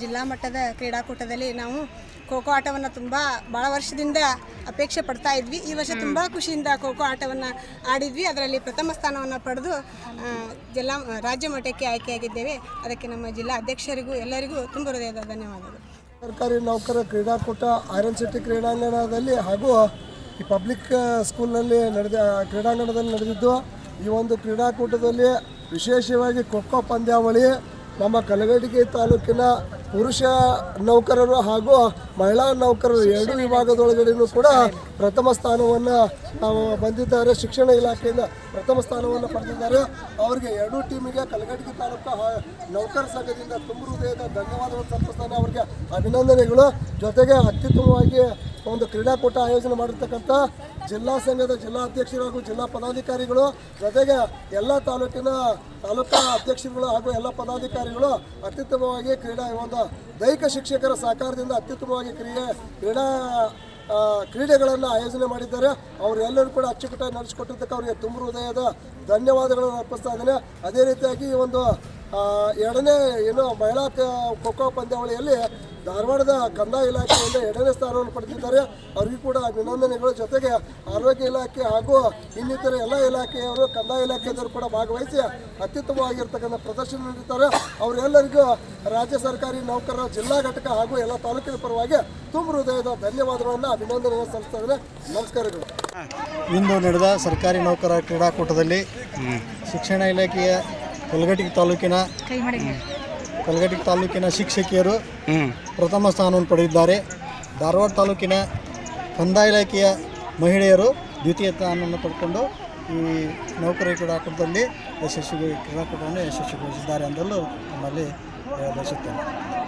ಜಿಲ್ಲಾ ಮಟ್ಟದ ಕ್ರೀಡಾಕೂಟದಲ್ಲಿ ನಾವು ಖೋಖೋ ಆಟವನ್ನು ತುಂಬ ಭಾಳ ವರ್ಷದಿಂದ ಅಪೇಕ್ಷೆ ಪಡ್ತಾ ಇದ್ವಿ. ಈ ವರ್ಷ ತುಂಬ ಖುಷಿಯಿಂದ ಖೋಖೋ ಆಟವನ್ನು ಆಡಿದ್ವಿ. ಅದರಲ್ಲಿ ಪ್ರಥಮ ಸ್ಥಾನವನ್ನು ಪಡೆದು ಜಿಲ್ಲಾ ರಾಜ್ಯ ಮಟ್ಟಕ್ಕೆ ಆಯ್ಕೆಯಾಗಿದ್ದೇವೆ. ಅದಕ್ಕೆ ನಮ್ಮ ಜಿಲ್ಲಾ ಅಧ್ಯಕ್ಷರಿಗೂ ಎಲ್ಲರಿಗೂ ತುಂಬ ಹೃದಯದ ಧನ್ಯವಾದಗಳು. ಸರ್ಕಾರಿ ನೌಕರ ಕ್ರೀಡಾಕೂಟ ಐರನ್ ಸಿಟಿ ಕ್ರೀಡಾಂಗಣದಲ್ಲಿ ಹಾಗೂ ಈ ಪಬ್ಲಿಕ್ ಸ್ಕೂಲ್ನಲ್ಲಿ ನಡೆದ ಕ್ರೀಡಾಂಗಣದಲ್ಲಿ ನಡೆದಿದ್ದು ಈ ಒಂದು ಕ್ರೀಡಾಕೂಟದಲ್ಲಿ ವಿಶೇಷವಾಗಿ ಖೋಖೋ ಪಂದ್ಯಾವಳಿ ನಮ್ಮ ಕಲಗಡಿಗೆ ತಾಲೂಕಿನ ಪುರುಷ ನೌಕರರು ಹಾಗೂ ಮಹಿಳಾ ನೌಕರರು ಎರಡು ವಿಭಾಗದೊಳಗಡೆಯೂ ಕೂಡ ಪ್ರಥಮ ಸ್ಥಾನವನ್ನು ಬಂದಿದ್ದಾರೆ. ಶಿಕ್ಷಣ ಇಲಾಖೆಯಿಂದ ಪ್ರಥಮ ಸ್ಥಾನವನ್ನು ಪಡೆದಿದ್ದಾರೆ. ಅವರಿಗೆ ಎರಡೂ ಟೀಮಿಗೆ ಕಲಗಡಿಗೆ ತಾಲೂಕು ನೌಕರ ಸಂಘದಿಂದ ತುಂಬ ಹೃದಯದ ಸಲ್ಲಿಸ್ತಾನೆ. ಅವರಿಗೆ ಅಭಿನಂದನೆಗಳು. ಜೊತೆಗೆ ಅತ್ಯುತ್ತಮವಾಗಿ ಒಂದು ಕ್ರೀಡಾಕೂಟ ಆಯೋಜನೆ ಮಾಡಿರ್ತಕ್ಕಂಥ ಜಿಲ್ಲಾ ಸಂಘದ ಜಿಲ್ಲಾ ಅಧ್ಯಕ್ಷರು ಹಾಗೂ ಜಿಲ್ಲಾ ಪದಾಧಿಕಾರಿಗಳು, ಜೊತೆಗೆ ಎಲ್ಲ ತಾಲೂಕಿನ ತಾಲೂಕಾ ಅಧ್ಯಕ್ಷರುಗಳು ಹಾಗೂ ಎಲ್ಲ ಪದಾಧಿಕಾರಿಗಳು ಅತ್ಯುತ್ತಮವಾಗಿ ಕ್ರೀಡಾ ಒಂದು ದೈಹಿಕ ಶಿಕ್ಷಕರ ಸಹಕಾರದಿಂದ ಅತ್ಯುತ್ತಮವಾಗಿ ಕ್ರಿಯೆ, ಕ್ರೀಡಾ ಕ್ರೀಡೆಗಳನ್ನು ಆಯೋಜನೆ ಮಾಡಿದ್ದಾರೆ. ಅವರೆಲ್ಲರೂ ಕೂಡ ಅಚ್ಚುಕಟ್ಟಾಗಿ ನಡೆಸಿಕೊಟ್ಟಿದ್ದಕ್ಕೆ ಅವರಿಗೆ ತುಂಬ ಹೃದಯದ ಧನ್ಯವಾದಗಳನ್ನು ಅರ್ಪಿಸ್ತಾ ಇದ್ದೇನೆ. ಅದೇ ರೀತಿಯಾಗಿ ಈ ಒಂದು ಎರಡನೇ ಏನು ಮಹಿಳಾ ಕ- ಖೋಖೋ ಪಂದ್ಯಾವಳಿಯಲ್ಲಿ ಧಾರವಾಡದ ಕಂದಾಯ ಇಲಾಖೆಯಿಂದ ಎರಡನೇ ಸ್ಥಾನವನ್ನು ಪಡೆದಿದ್ದಾರೆ. ಅವರಿಗೂ ಕೂಡ ಅಭಿನಂದನೆಗಳ. ಜೊತೆಗೆ ಆರೋಗ್ಯ ಇಲಾಖೆ ಹಾಗೂ ಇನ್ನಿತರ ಎಲ್ಲ ಇಲಾಖೆಯವರು ಕಂದಾಯ ಇಲಾಖೆಯವರು ಕೂಡ ಭಾಗವಹಿಸಿ ಅತ್ಯುತ್ತಮವಾಗಿರ್ತಕ್ಕಂಥ ಪ್ರದರ್ಶನ ನೀಡಿದ್ದಾರೆ. ಅವರೆಲ್ಲರಿಗೂ ರಾಜ್ಯ ಸರ್ಕಾರಿ ನೌಕರರ ಜಿಲ್ಲಾ ಘಟಕ ಹಾಗೂ ಎಲ್ಲ ತಾಲೂಕಿನ ಪರವಾಗಿ ತುಂಬ ಹೃದಯದ ಧನ್ಯವಾದಗಳನ್ನು ಅಭಿನಂದನೆ ಸಲ್ಲಿಸ್ತಾ ಇದ್ದಾರೆ ನಮಸ್ಕಾರಗಳು. ಇಂದು ನಡೆದ ಸರ್ಕಾರಿ ನೌಕರ ಕ್ರೀಡಾಕೂಟದಲ್ಲಿ ಶಿಕ್ಷಣ ಇಲಾಖೆಯ ಕಲಘಟಗಿ ತಾಲೂಕಿನ ಕಲ್ಗಟ್ಟಿ ತಾಲೂಕಿನ ಶಿಕ್ಷಕಿಯರು ಪ್ರಥಮ ಸ್ಥಾನವನ್ನು ಪಡೆದಿದ್ದಾರೆ. ಧಾರವಾಡ ತಾಲೂಕಿನ ಕಂದಾಯ ಇಲಾಖೆಯ ಮಹಿಳೆಯರು ದ್ವಿತೀಯ ಸ್ಥಾನವನ್ನು ಪಡ್ಕೊಂಡು ಈ ನೌಕರಿ ಕ್ರೀಡಾಕೂಟದಲ್ಲಿ ಯಶಸ್ವಿ ಕ್ರೀಡಾಕೂಟವನ್ನು ಯಶಸ್ವಿಗೊಳಿಸಿದ್ದಾರೆ ಎಂದಲು ನಮ್ಮಲ್ಲಿ ಬಯಸುತ್ತೇನೆ